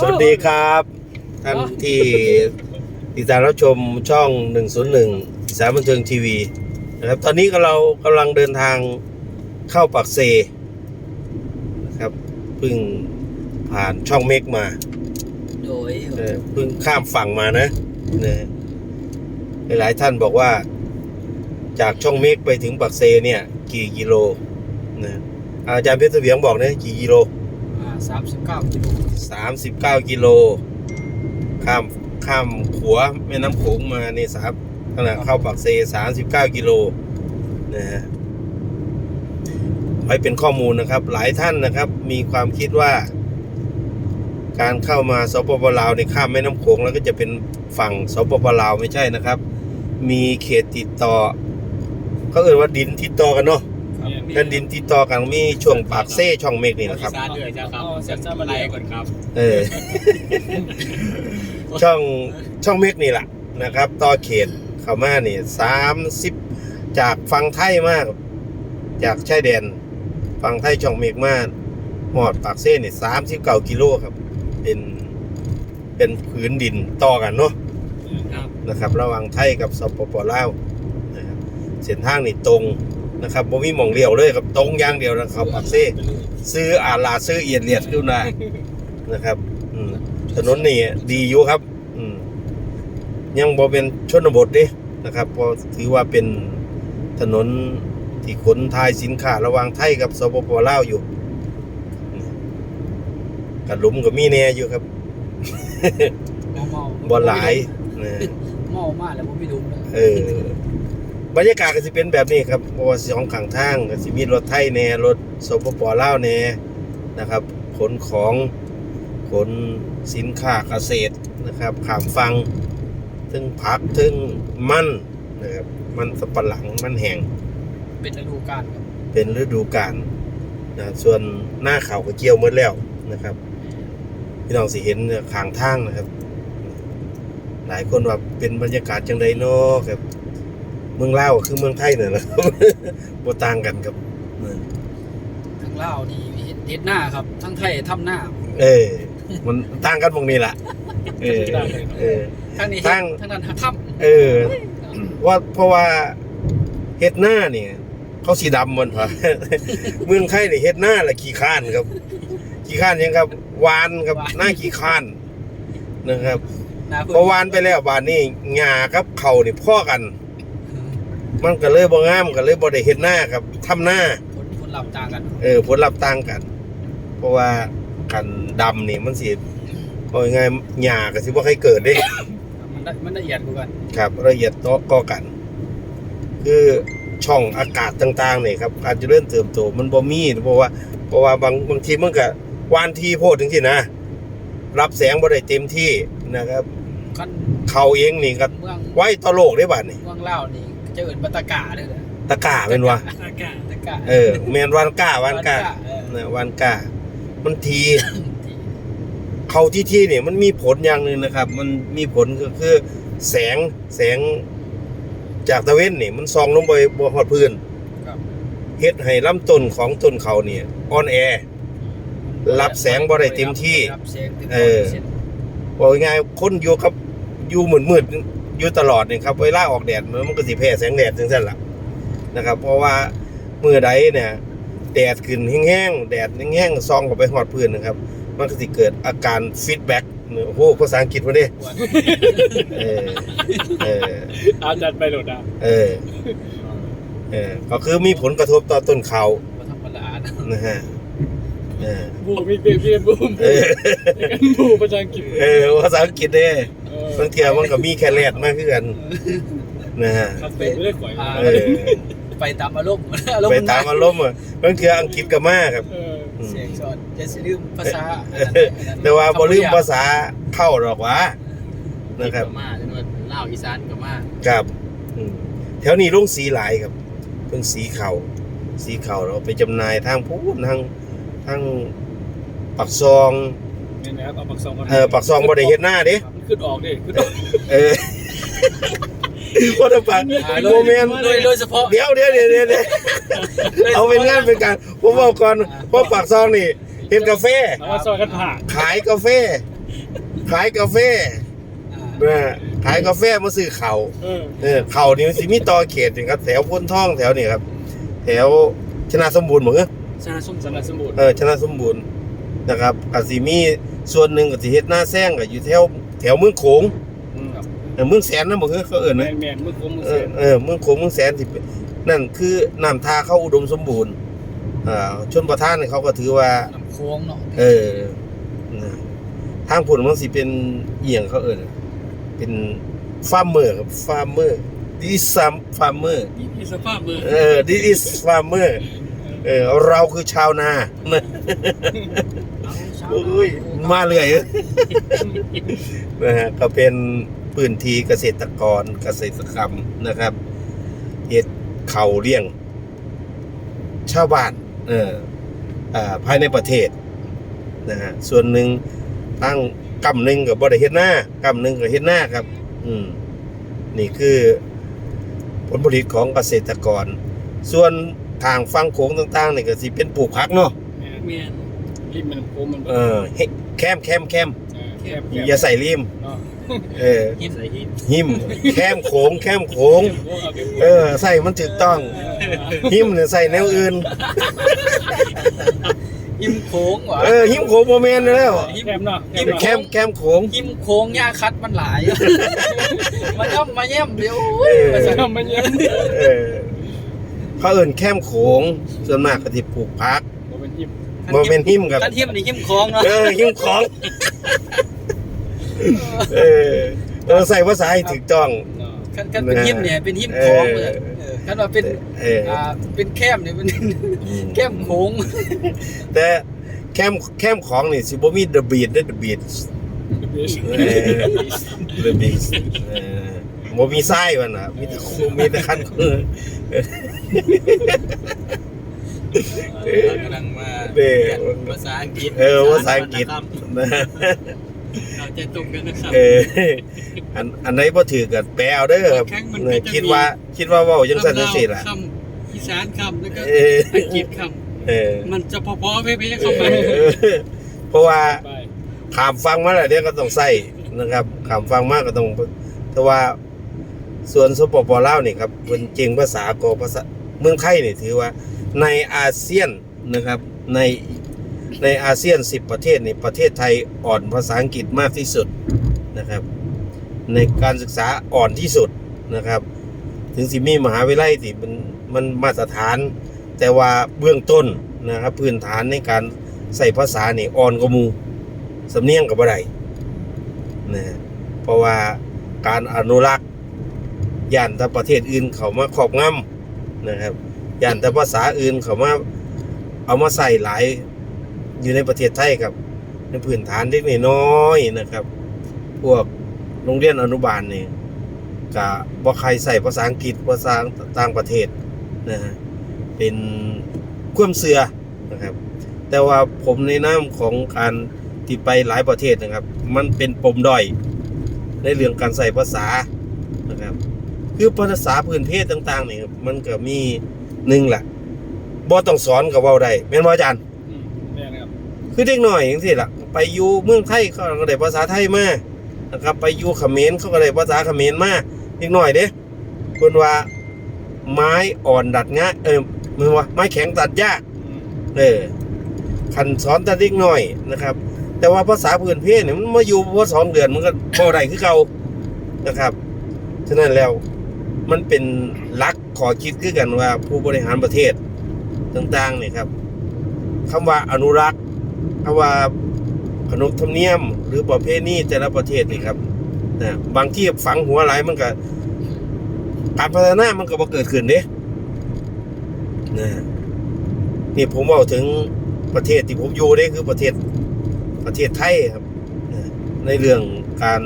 สวัสดีครับ ท่านที่ติดตามรับชมช่อง 101 สายบันเทิงทีวีนะครับ ตอนนี้ก็เรากำลังเดินทางเข้าปากเซนะครับเพิ่งผ่านช่องเมกมาโดยเออเพิ่งข้ามฝั่งมานะนะหลายๆท่านบอกว่า จากช่องเมกไปถึงปากเซเนี่ย กี่กิโลนะอาจารย์เพชรเสวียงบอกเนี่ยกี่กิโล สามสิบเก้ากิโลสามสิบเก้ากิโล ข้ามข้ามขัวแม่น้ำโขงมาในสามขณะเข้าปากเซสามสิบเก้ากิโลนะฮะไว้เป็นข้อมูลนะครับ หลายท่านนะครับ มีความคิดว่า การเข้ามาสปปลาวในข้ามแม่น้ำโขงแล้วก็จะเป็นฝั่งสปปลาวไม่ใช่นะครับ มีเขตติดต่อเขาเอ่ยว่าดินติดต่อกันเนาะ ด้านดินติดต่อกันมีช่วงปากเซ่ช่องเมฆนี่นะครับอีสานด้วยจ้าครับเสียงมาไล่ก่อนครับเออ ช่องช่องเมกนี่แหละนะครับ ต่อเขตเข้ามานี่สามสิบจากฝั่งไทยมาก จากชายแดนฝั่งไทยช่องเมกมาหอดปากเส้นนี่สามสิบเก้ากิโลครับ เป็นเป็นพื้นดินต่อกันเนาะครับนะครับ ระหว่างไทยกับสปปลาวนะครับเส้นทางนี่ตรง นะครับบ่มีหม่องเลี้ยวเลยครับตรงอย่างเดียวนะครับปากเซ่ซื้ออาลาซื้อเอียดเลียดขึ้นมานะครับอืมถนนนี่ดีอยู่ครับอืมยังบ่เป็นชนบทเด้นะครับเพอถือว่าเป็นถนนที่ขนทายสินค้าระหว่างไทยกับสปปลาวอยู่อืมกระหลุมก็มีแน่อยู่ครับเมาเมาบ่หลายนะเมามากแล้วผมไม่ดูเลยเออ บรรยากาศก็สิเป็นแบบนี้ครับเพราะว่าสองข้างทางก็สิมีรถไทยแน่รถสปปลาวแน่นะครับ ขนของขนสินค้าเกษตรนะครับขามฟังถึงผักถึงมันนะครับมันสับปะหลังมันแห้งเป็นฤดูกาลครับเป็นฤดูกาลนะส่วนหน้าเขาก็เกี่ยวหมดแล้วนะครับพี่น้องสิเห็นข้างทางนะครับ หลายคนว่าเป็นบรรยากาศจังไดเนาะครับ เมืองลาวก็คือเมืองไทยเนี่ยแหละครับบ่ต่างกันครับเออทั้งลาวนี่เฮ็ดหน้าครับ ทั้งไทยทำหน้าเออมันต่างกันตรงนี้ล่ะเออเออ ทั้งนี้ทั้ง ทั้งนั้นทำเออ ว่าเพราะว่าเฮ็ดหน้าเนี่ยเขาสีดำมันพะ เมืองไทยเนี่ยเฮ็ดหน้าละขี้ข้านครับ ขี้ข้านยังครับวานครับหน้าขี้ข้านนะครับ หน้าพอวานไปแล้วบานนี้หญ้ากับเขานี่พ่อกัน มันก็เลยบ่งามก็เลยบ่ได้เฮ็ดหน้าครับทำหน้าผลผลลัพธ์ต่างกัน เออผลลัพธ์ต่างกัน เพราะว่ากันดำนี่มันสิเอาง่ายๆหญ้าก็สิบ่ให้เกิดเด้มันละมันละเอียดกว่ากันครับละเอียดต่อก็กัน คือช่องอากาศต่างๆนี่ครับการเจริญเติบโตมันบ่มีเพราะว่าเพราะว่าบางบางทีมันก็วานทีโพดถึงที่นะ รับแสงบ่ได้เต็มที่นะครับคันเขาเองนี่ก็เมืองไว้ต่อโลกได้บัดนี่เมืองลาวนี่ จะเอิ้นบัตตะกาเด้อตะกร้าเป็นว่าตะกาตะกาเออแมนวานก้าวานก้าเออนะวานก้ามันที เขาที่ที่เนี่ยมันมีผลอย่างหนึ่งนะครับ มันมีผลก็คือ แสงแสงจากตะเวนนี่มันส่องลงไปบนหอดพื้นครับเฮ็ดให้ลำต้นของต้นเขาเนี่ยอ่อนแอรับแสงบ่ได้เต็มที่รับแสงต็มเออส้นบอกง่ายๆคนอยู่กับอยู่มืดมืดๆ อยู่ตลอดเนี่ยครับเวลาออกแดดมันมันก็สิแพ้แสงแดดจังซั่นล่ะนะครับ เพราะว่าเมื่อใดเนี่ยแดดขึ้นแห้งๆแดดแห้งๆซองเข้าไปหอดพื้นนะครับ มันก็สิเกิดอาการฟีดแบ็กโอ้โหภาษาอังกฤษมาดิเออเอออาจารย์ไปโหลดอะเออเออก็คือมีผลกระทบต่อต้นเขาบ่ธรรมดานะนะฮะเออบูมีเบบี้บูมเออบูภาษาอังกฤษเออภาษาอังกฤษเด้ บางเทียมันก็มีแค่แรดมากขึ้นกันนะฮะครับเป็นไม่ได้ข่อยเออไปตามอารมณ์อารมณ์ไปนตามอารมณ์อะบางเทีอังกฤษก็มาครับ เอออืมเสียงสอนจะสิลืมภาษาแต่ว่าบ่ลืมภาษาเข้าหรอกวะนะครับมาจนว่าลาวอีสานก็มาครับอืมแถวนี้ลงสีหลายครับเพิ่งสีเขาสีเขาเราไปจำหน่ายทางพูนทางทางปักซองเนี่ยนะครับเอาปักซองเออปักซองบ่ได้เฮ็ดหน้าเด้มัน ขึ้นออกดิขึ้นออกเออบ่ได้ปักอ่าโมเมนต์โดยโดยเฉพาะเดี๋ยวเดี๋ยวเดี๋ยวเดี๋ยวเดี๋ยวเอาเป็นงานเป็นการผมบอกก่อนเพราะปากซองนี่เฮ็ดกาแฟแล้วก็ซอยกันผ่าขายกาแฟ ขายกาแฟอ่านะขายกาแฟมาซื้อเข่าวเออเออเข่าวนี่มันสิมีต่อเขตนี่ครับ แถวพ้นท่องแถวนี่ครับ แถวชนะสมบูรณ์เหมือนกันสารสมสนับสนุนเออชนะสมบูรณ์นะครับก็สิมีส่วนหนึ่งก็สิเฮ็ดหน้าแซงก็อยู่แถวแถวเมืองโขงครับเออเมืองแสนนะบ่คือเขาเอิ้นแมนะนแมนมือคมมือเอเสีอยเออเมืองโขงเมืองแสนที่เป็นนั่นคือน้ำทาเข้าอุดมสมบูรณ์อ่าชนประทานนี่เขาก็ถือว่าลำโค้งเนาะเออนะทางผลมันสิเป็นเอียงเขาเอิ้นเป็นฟาร์มเมอร์ครับฟาร์มเมอร์ดิซัมฟาร์มเมอร์มีสภาพเบอร์เออ this is farmer เออเราคือชาวนานะอุ้ย มาเลยนะฮะก็เป็นพื้นที่เกษตรกรเกษตรกรรมนะครับเฮ็ดเขาเลี้ยง ชาวบ้านเอออ่าภายในประเทศนะฮะส่วนหนึ่งตั้งกำหนึ่งกับบ่ได้เฮ็ดหน้ากำหนึ่งกับเฮ็ดหน้าครับ อืมนี่คือผลผลิตของเกษตรกร ส่วนทางฟังโขงต่างๆนี่ก็สิเป็นปลูกผักเนาะเมียนริมมันโค้งมันเออเฮ้ แคมแคมแคมแคบอย่าใส่ริมเนาะเออหินใส่หินหิมแคมโขงแคมโขงเออ ใส่มันถูกต้อง หิมเนี่ยใส่แนวอื่นหิมโค้งว่ะเออหิมโขงโมเมนแล้วแคบเนาะแคมแคมโขงหิมโค้งหญ้าคัดมันหลายมาย่ำมาแย่มเดี๋ยวเออมาจะสั่งทำมันยังเออเขาเอิ่นแคมโขงส่วนมากก็ที่ปลูกผักบ่เป็นยิบ โมเมนหิมกับกันหิมนี่หิมโค้งเนาะเออหิมของ เออเออใส่ภาษาให้ถูกต้องเนาะกันกันเป็นหิมเนี่ยเป็นหิมโค้งเลยเออกันว่าเป็นเอออ่าเป็นแคมเนี่ยเป็นอืมแคมโค้งแต่แคมแคมของนี่สิบ่มี the beat เด้อ the beat เออ the beat เออบ่มีไส้มันน่ะมีแต่คูมีแต่คันคือ กำลังมาเด้อภาษาอังกฤษเออภาษาอังกฤษนะเราจะตรงกันนะครับเอออันอันไหนบ่ถือก็แปลเอาเด้อครับบางครั้งมันเอก็อจะมีมีคิดว่า คิดว่าเว้าจังซั่นจังซี่ล่ะคำอีสานคำแล้วก็เอออังกฤษคเออำมันจะพอๆเพ่ๆเอเข้าไปอเพราะว่าไปขามฟังมาแล้วเดี๋ยวก็ต้องใส่นะครับขามฟังมากก็ต้อง แต่ว่าส่วนสปปลาวนี่ครับเป็นเก่งภาษาก็ภาษาเมืองไทยนี่ถือว่า ในอาเซียนนะครับในในอาเซียน 10 ประเทศนี่ประเทศไทยอ่อนภาษาอังกฤษมากที่สุดนะครับ ในการศึกษาอ่อนที่สุดนะครับ ถึงสิมีมหาวิทยาลัยที่มันมันมาตรฐาน แต่ว่าเบื้องต้นนะครับพื้นฐานในการใส่ภาษานี่อ่อนกว่ามูสำเนียงกับอะไรนะเพราะว่าการอนุรักษ์ย่านต่ประเทศอื่นเขามาครอบงำนะครับ ย่านแต่ภาษาอื่นเขามาเอามาใส่หลายอยู่ในประเทศไทยครับ ในพื้นฐานเล็กน้อยนะครับ พวกโรงเรียนอนุบาลเนี่ยก็บ่ใครใส่ภาษาอังกฤษภาษาต่างประเทศนะฮะเป็นความเสือนะครับ แต่ว่าผมในนามของการที่ไปหลายประเทศนะครับ มันเป็นปมด้อยในเรื่องการใส่ภาษานะครับ คือภาษาพื้นเพศต่างๆนี่ครับมันก็มี หนึ่งแหละบ่ต้องสอนกับเว้าได้แม่นบ่อาจารย์อืมเนี่ยนะครับคือเด็กหน่อยอย่างที่ล่ะ ไปอยู่เมืองไทยเขาก็ได้ภาษาไทยมานะครับ ไปอยู่เขมรเขาก็ได้ภาษาเขมรมาเด็กหน่อยเด้เพิ่นว่าไม้อ่อนดัดง่ายเออมันว่าไม้แข็งตัดยากอืมเออคันสอนแต่เด็กน้อยนะครับ แต่ว่าภาษาพื้นเพเนี่ยมันมาอยู่พอสองเดือนมันก็พอได้คือเก่านะครับฉะนั้นแล้ว มันเป็นลักขอคิดคือกันว่าผู้บริหารประเทศต่างๆเนี่ยครับคำว่าอนุรักษ์คำว่าขนบธรรมเนียม หรือประเพณีแต่ละประเทศนี่ครับนะบางที่ฝังหัวไหลมันก็การพัฒนามันก็บ่เกิดขึ้นเด้นะนี่ผมบอกถึงประเทศที่ผมอยู่นี่คือประเทศประเทศไทยครับ ในเรื่องการ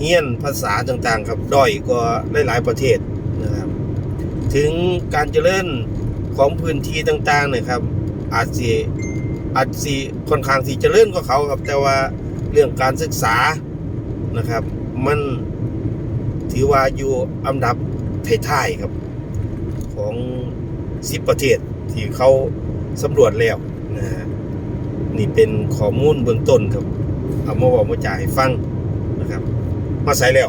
เฮียนภาษาต่างๆ ครับด้อยกว่าหลายๆประเทศนะครับ ถึงการเจริญของพื้นที่ต่างๆเนี่ยครับ อาจสิอาจสิค่อนข้างที่เจริญกว่าเขาครับ แต่ว่าเรื่องการศึกษานะครับ มันถือว่าอยู่อันดับท้ายๆครับ ของสิบประเทศที่เขาสำรวจแล้วนะฮะนี่เป็นข้อมูลเบื้องต้นครับ เอามาบอกมาจ่ายให้ฟังนะครับ มาใส่แล้ว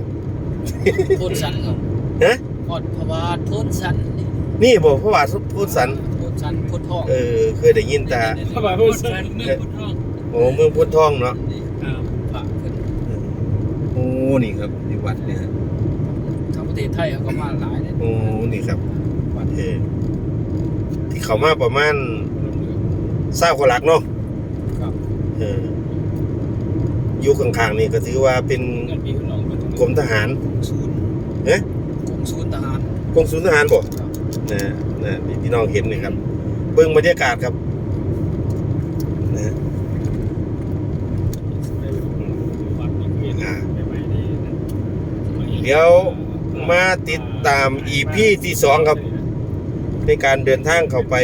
พูดสันครับฮะพอดพระบาทพูดสันนี่นี่บอกพระบาทพูดสันพูดสันพูดทองเออเคยได้ยินแต่พระบาทพูพูดดสัสั้นนเมืองพุทธองโอ้เมืองพุทธทองเนาะนี่ครับพระขึ้นโอ้นี่ครับที่วัดเนี่ยทั้งประเทศไทยเขาก็มาหลายเลยโอ้นี่ครับวัดเออที่เขามาประมาณเศร้าคนหลักเนาะครับเอออยู่ข้างๆนี่ก็ถือว่าเป็น กรมทหารศูนย์เอ๊ะกรมศูนย์ทหารกรมศูนย์ทหารบ่ครับนะนะนี่พี่น้องเห็นนี่ครับเบิ่งบรรยากาศครับนะวัดนี่คือเห็นใหม่ๆนี่นะเดี๋ยวมาติดตามอีพีที่สองครับ ในการเดินทางเข้าไป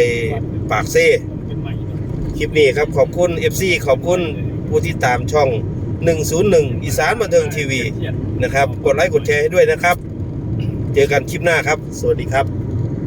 ปากเซ่เป็นใหม่เนาะคลิปนี้ครับขอบคุณ FC ขอบคุณผู้ที่ตามช่อง 101 อีสานบันเทิงทีวีนะครับ กดไลค์กดแชร์ให้ด้วยนะครับ เจอกันคลิปหน้าครับ สวัสดีครับ